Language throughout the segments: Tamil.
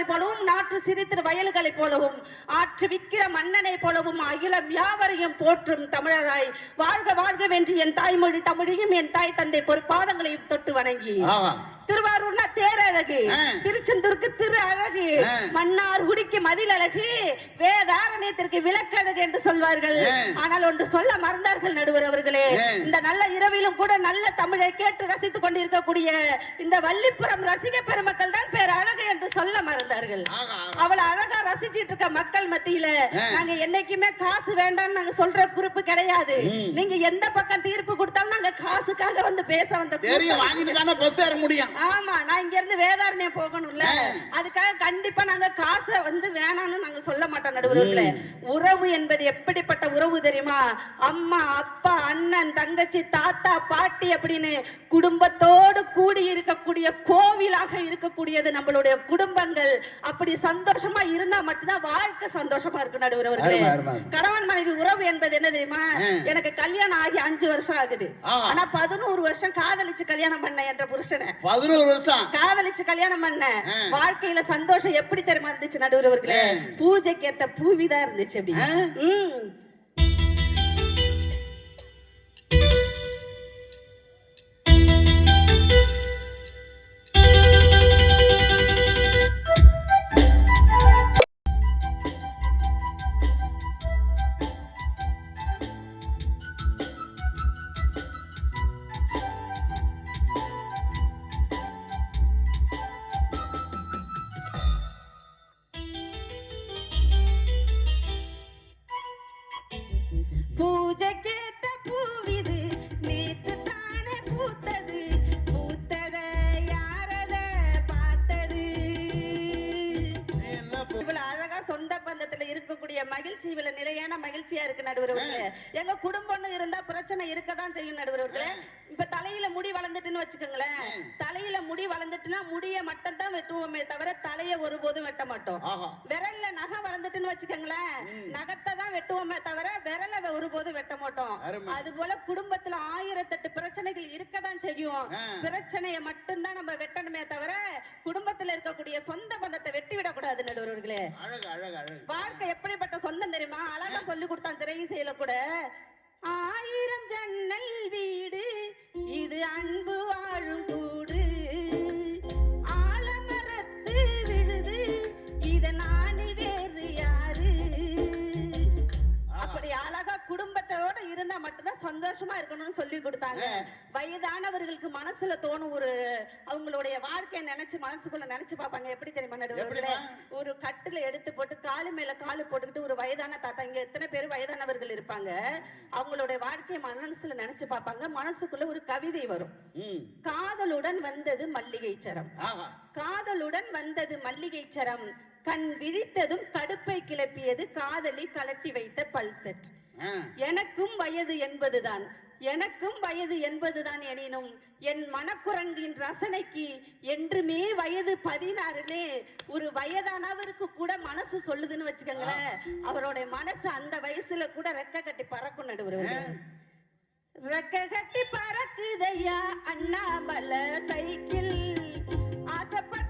நீர்காவலை போலவும் நாற்று சிரித்திரு வயல்களைப் போலவும் ஆற்று விக்கிர மன்னனை போலவும் அகிலம் யாவரையும் போற்றும் தமிழராய். வாழ்க வாழ்க வென்று என் தாய்மொழி தமிழையும் என் தாய் தந்தை பொறுப்பாதங்களையும் தொட்டு வணங்கி. திருவாரூர்னா தேரழகு ஆ. திருச்செந்தூருக்கு திரு அழகு. மன்னார் குடிக்கு மதில் அழகு வேதாரண்யத்திற்கு விளக்கழகு என்று சொல்வார்கள். ஆனால் ஒன்று சொல்ல மறந்தார்கள் நடுவர் அவர்களே. இந்த நல்ல இரவிலும் கூட நல்ல தமிழை கேட்டு ரசித்துக் கொண்டிருக்கக்கூடிய இந்த வள்ளிப்புறம் ரசிக பெருமக்கள் தான் பேர் அழகு என்று சொல்ல மறந்தார்கள். அவளை அழகா ரசிச்சிட்டு இருக்க மக்கள் மத்தியில. நாங்க என்னைக்குமே காசு வேண்டாம்னு நாங்க சொல்ற குறிப்பு கிடையாது நீங்க எந்த பக்கம் தீர்ப்பு கொடுத்தாலும் நாங்க காசுக்காக வந்து பேச வந்த தெரியும். வாங்கிட்டு தானே பஸ் ஏற முடியும் ஆமா நான் இங்க இருந்து வேதாரண்யம் போகணும்ல. அதுக்காக கண்டிப்பா நாங்க காசை வந்து வேணாம்னு நாங்க சொல்ல மாட்டோம் நடுவர்களே. உறவு என்பது எப்படிப்பட்ட உறவு தெரியுமா? அம்மா அப்பா அண்ணன் தங்கச்சி தாத்தா பாட்டி அப்படின்னு குடும்பத்தோடு கூடி இருக்கக்கூடிய கோவிலாக இருக்கக்கூடியது நம்மளுடைய குடும்பங்கள். அப்படி சந்தோஷமா இருந்தா மட்டும்தான் வாழ்க்கை சந்தோஷமா இருக்கு நடுவர்களே. கணவன் மனைவி உறவு என்பது என்ன தெரியுமா. எனக்கு கல்யாணம் ஆகி அஞ்சு வருஷம் ஆகுது. ஆனா பதினோரு வருஷம் காதலிச்சு கல்யாணம் பண்ண என்ற புருஷனை. பதினோரு வருஷம். காதலிச்சு கல்யாணம் பண்ண. வாழ்க்கையில சந்தோஷம் எப்படி தெரியுமா இருந்துச்சு நடுவர்களே. பூஜைக்கு ஏத்த பூவிதான் இருந்துச்சு அப்படி. இவ்வளவு நிலையான மகிழ்ச்சியா இருக்கு நடுவர்களே எங்க குடும்பம்னு இருந்தா பிரச்சனை இருக்கதான் செய்யும் நடுவர்களே இப்ப தலையில முடி வளர்ந்துட்டுன்னு வச்சுக்கோங்களேன். தலையில முடி வளர்ந்துட்டுனா முடிய மட்டும் தான் வெட்டுவோமே தவிர தலைய ஒருபோதும் வெட்ட மாட்டோம். விரல்ல நகை வளர்ந்துட்டுன்னு வச்சுக்கோங்களேன். நகத்தை தான் வெட்டுவோமே தவிர விரல ஒருபோதும் வெட்ட மாட்டோம். அது போல குடும்பத்துல ஆயிரத்தெட்டு பிரச்சனைகள் இருக்கதான் செய்யும். பிரச்சனையை மட்டும்தான் நம்ம வெட்டணுமே தவிர குடும்பத்துல இருக்கக்கூடிய சொந்த பந்தத்தை வெட்டி விடக்கூடாது நடுவர்களே. வாழ்க்கை எப்படிப்பட்ட சொந்தம் தெரியுமா? அழகா சொல்லி கொடுத்தான் திரையிசையில கூட. ஆயிரம் ஜன்னல் வீடு இது அன்பு சந்தோஷமா இருக்கணும்னு சொல்லி கொடுத்தாங்க. வயதானவர்களுக்கு மனசுல தோணும் ஒரு அவங்களுடைய வாழ்க்கையை நினைச்சு மனசுக்குள்ள நினைச்சு பார்ப்பாங்க. எப்படி தெரியுமா நடுவர்களே? ஒரு கட்டுல எடுத்து போட்டு காலு மேல காலு போட்டுக்கிட்டு ஒரு வயதான தாத்தா இங்க எத்தனை பேர் வயதானவர்கள் இருப்பாங்க? அவங்களுடைய வாழ்க்கையை மனசுல நினைச்சு பார்ப்பாங்க. மனசுக்குள்ள ஒரு கவிதை வரும். காதலுடன் வந்தது மல்லிகை சரம். காதலுடன் வந்தது மல்லிகை சரம். கண் விழித்ததும் கடுப்பை கிளப்பியது காதலி கலட்டி வைத்த பல்செட். எனக்கும் வயது என்பதுதான். எனக்கும் வயது என்பதுதான் எனினும் என் மனக்குரங்கின் ரசனைக்கு என்றுமே வயது பதினாறுனே ஒரு வயதானவருக்கு கூட மனசு சொல்லுதுன்னு வச்சுக்கோங்களேன். அவருடைய மனசு அந்த வயசுல கூட ரெக்க கட்டி பறக்கும் நடுவர் ரெக்க கட்டி பறக்குதையா அண்ணாமல சைக்கிள். ஆசைப்பட்டு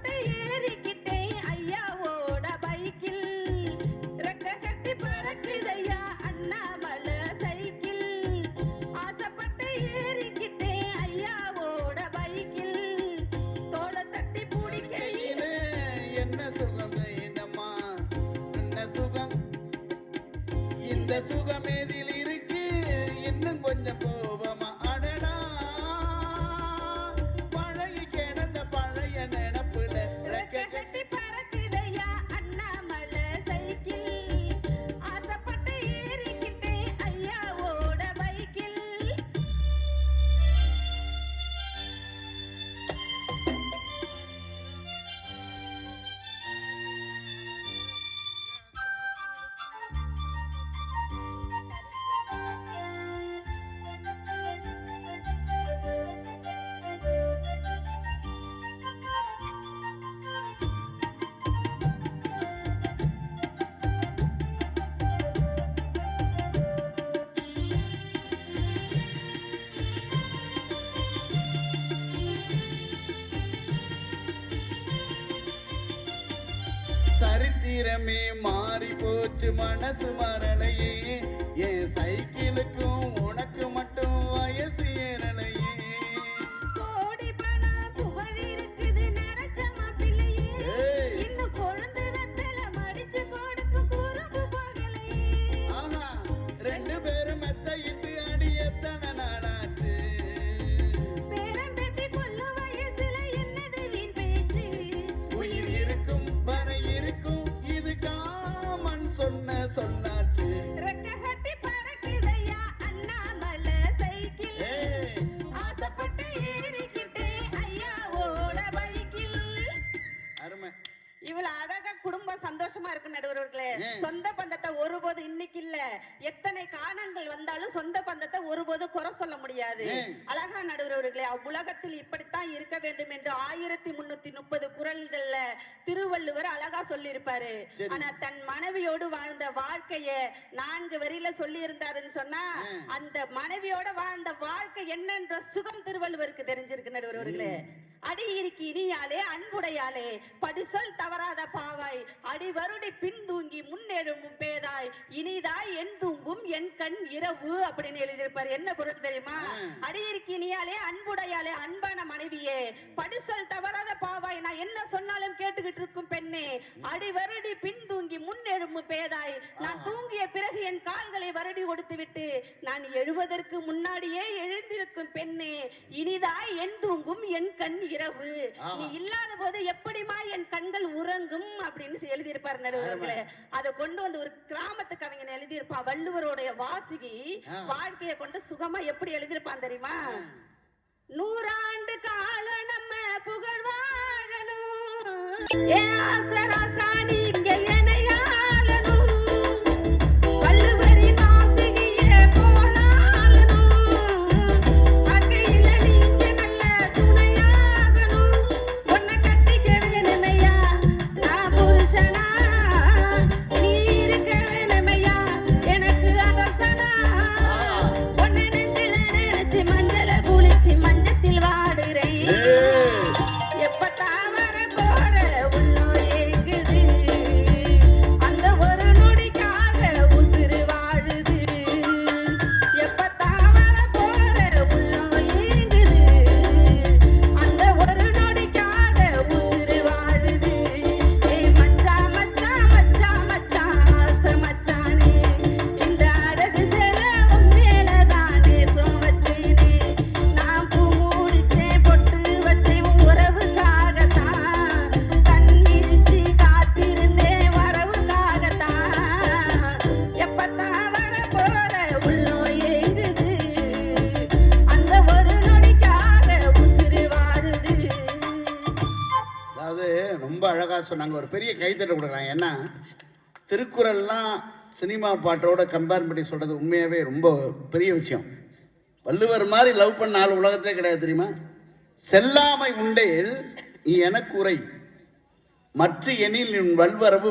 இந்த சரித்திரமே மாறி போச்சு மனசு மர சொந்த பந்தத்தை ஒருபோது இன்னைக்கு இல்ல எத்தனை காரணங்கள் வந்தாலும் சொந்த பந்தத்தை ஒருபோது குறை சொல்ல முடியாது? அழகா நடுவர்களே அவ்வுலகத்தில் இப்படித்தான் இருக்க வேண்டும் என்று ஆயிரத்தி முன்னூத்தி முப்பது குரல்கள்ல திருவள்ளுவர் அழகா சொல்லியிருப்பாரு சரி. ஆனா தன் மனைவியோடு வாழ்ந்த வாழ்க்கைய நான்கு வரியில சொல்லி இருந்தாருன்னு சொன்னா? அந்த மனைவியோட வாழ்ந்த வாழ்க்கை என்னன்ற சுகம் திருவள்ளுவருக்கு தெரிஞ்சிருக்கு நடுவர்களே அடி இறுக்கி இனியாலே அன்புடையாலே படிசொல் தவறாத பாவாய் அடி வருடி பின் தூங்கி முன்னேறும் பேதாய் இனிதாய் என் தூங்கும் என் கண் இரவு அப்படின்னு எழுதியிருப்பாரு என்ன பொருள் தெரியுமா ம். அடி இனியாலே அன்புடையாலே அன்பான மனைவியே படிசொல் தவறாத பாவாய் நான் என்ன சொன்னாலும் கேட்டுக்கிட்டு இருக்கும் பெண்ணே. அடி வருடி பின் தூங்கி முன்னேறும் பேதாய். நான் தூங்கிய பிறகு என் கால்களை வருடி கொடுத்து விட்டு நான் எழுவதற்கு முன்னாடியே எழுந்திருக்கும் பெண்ணே. இனிதாய் என் தூங்கும் என் கண் இரவு. நீ இல்லாத போது எப்படிமா என் கண்கள் உறங்கும் அப்படின்னு எழுதியிருப்பார் நடுவர்களே. அதை கொண்டு வந்து ஒரு கிராமத்து கவிஞன் எழுதியிருப்பான் வள்ளுவருடைய வாசுகி. வாழ்க்கையை கொண்டு சுகமா எப்படி எழுதியிருப்பான் தெரியுமா? நூறாண்டு காலம் நம்ம புகழ் வாழணும் ஏ ஆசராசா சொன்னாங்க ஒரு பெரிய கைத்தட்ட கொடுக்கலாம். ஏன்னா திருக்குறள்லாம் சினிமா பாட்டோட கம்பேர் பண்ணி சொல்றது உண்மையாவே ரொம்ப பெரிய விஷயம். வள்ளுவர் மாதிரி லவ் பண்ண ஆள் உலகத்தே கிடையாது தெரியுமா? செல்லாமை உண்டேல் நீ எனக்கு மற்ற எனில் உன் வல்வரவு